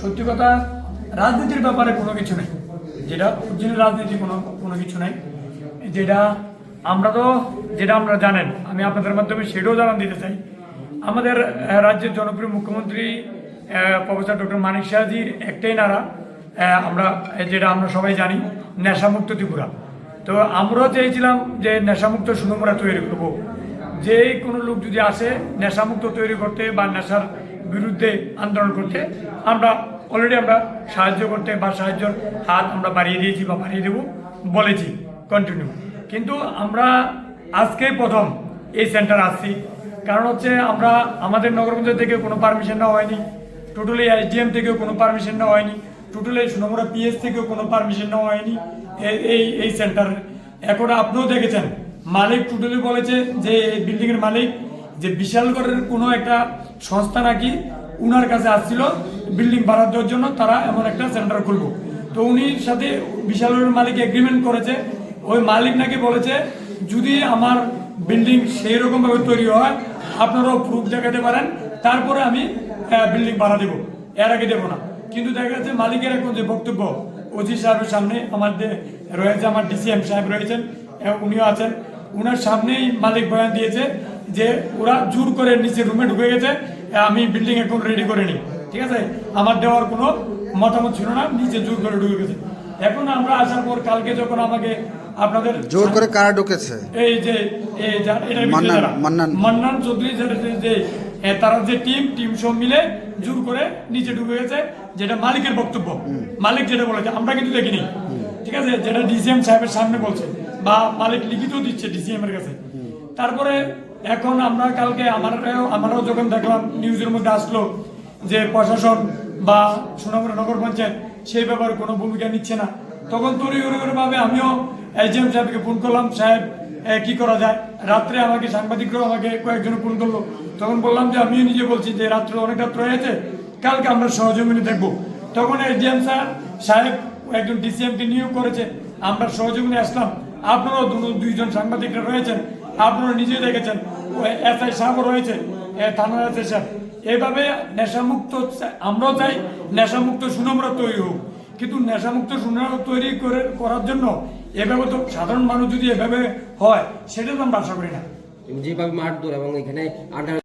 সত্যি কথা, রাজনীতির ব্যাপারে কোনো কিছু নেই। যেটা অরিজিনাল রাজনীতি কোনো কোনো কিছু নাই। যেটা আমরা তো, যেটা আমরা জানেন, আমি আপনাদের মাধ্যমে সেটাও জানান দিতে চাই। আমাদের রাজ্যের জনপ্রিয় মুখ্যমন্ত্রী প্রফেসর ডক্টর মানিক শাহজির একটাই নারা। আমরা যেটা আমরা সবাই জানি, নেশামুক্ত ত্রিপুরা। তো আমরাও চেয়েছিলাম যে নেশামুক্ত সুনমরা তৈরি করব। যে কোনো লোক যদি আসে, নেশামুক্ত তৈরি করতে বা নেশার বিরুদ্ধে আন্দোলন করতে আমরা অলরেডি আমরা সাহায্য করতে বা সাহায্যর হাত আমরা বাড়িয়ে দিয়েছি বা বাড়িয়ে দেবো বলেছি কন্টিনিউ কিন্তু আমরা আজকে প্রথম এই সেন্টার আসছি। কারণ হচ্ছে আমরা আমাদের নগর পঞ্চায়েত থেকে কোনো পারমিশন নেওয়া হয়নি। টোটালি এসডিএম থেকেও কোনো পারমিশন নেওয়া হয়নি। টোটালি সুনমরা পিএস থেকেও কোনো পারমিশন নেওয়া হয়নি এই- এই সেন্টারে এখন আপনিও দেখেছেন, মালিক টোটালি বলেছে যে এই বিল্ডিং এর মালিক যে বিশালগড়ের কোনো একটা সংস্থা নাকি উনার কাছে আসছিল বিল্ডিং ভাড়া দেওয়ার জন্য, তারা এমন একটা সেন্টার খুলবো। তো উনির সাথে বিশালগড়ের মালিক এগ্রিমেন্ট করেছে। ওই মালিক নাকি বলেছে, যদি আমার বিল্ডিং সেই রকমভাবে তৈরি হয়, আপনারাও প্রুফ দেখাতে পারেন, তারপরে আমি বিল্ডিং ভাড়া দেবো। এর আগে দেবো না। কিন্তু দেখা যাচ্ছে মালিকের এখন যে বক্তব্য ওজি সাহেবের সামনে আমাদের রয়েছে আমার ডিসিএম সাহেব রয়েছেন উনিও আছেন। উনার সামনেই মালিক বয়ান দিয়েছে যে ওরা জোর করে নিচে রুমে ঢুকে গেছে আমি বিল্ডিং এখন রেডি করে নিই। ঠিক আছে? আমার দেওয়ার কোনো মতামত ছিল না নিচে জোর করে ঢুকে গেছে। এখন আমরা আসার পর কালকে যখন আমাকে আপনাদের জোর করে কারা ঢুকেছে? এই যে মান্নান- চৌধুরী যে- তারা যে টিম টিম সব মিলে জোর করে নিচে ঢুকে গেছে যেটা মালিকের বক্তব্য। মালিক যেটা বলেছে আমরা কিন্তু দেখিনি। ঠিক আছে? যেটা ডিসিএম সাহেবের সামনে বলছে বা মালিক লিখিত দিচ্ছে ডিসিএম এর কাছে। তারপরে এখন আমরা কালকে আমারও আমরাও যখন দেখলাম নিউজের মধ্যে আসলো যে প্রশাসন বা সোনামুড়া নগর পঞ্চায়েত সেই ব্যাপারে কোনো ভূমিকা নিচ্ছে না, তখন তরি ভাবে আমিও এজিএম সাহেবকে ফোন করলাম, সাহেব কি করা যায়? রাত্রে আমাকে সাংবাদিকরাও আমাকে কয়েকজন ফোন করল। তখন বললাম যে, আমিও নিজে বলছি যে রাত্রে অনেক রাত্র হয়েছে, কালকে আমরা সহযোগিনী দেখব। তখন এসডিএম স্যার, সাহেব, একজন ডিসিএমকে নিয়োগ করেছে, আমরা সহযোগিনী আসলাম। আপনারাও দু- দুইজন সাংবাদিকরা রয়েছেন আপনারা নিজে দেখেছেন এসআই সাহেব রয়েছে থানার এসআই সাহেব। এভাবে নেশামুক্ত আমরাও চাই, নেশামুক্ত সুনামরা তৈরি হোক। কিন্তু নেশামুক্ত সুনাম তৈরি করে, করার জন্য এভাবে তো সাধারণ মানুষ যদি এভাবে হয়, সেটা তো আমরা আশা করি না। যেভাবে এবং এখানে আন্ডার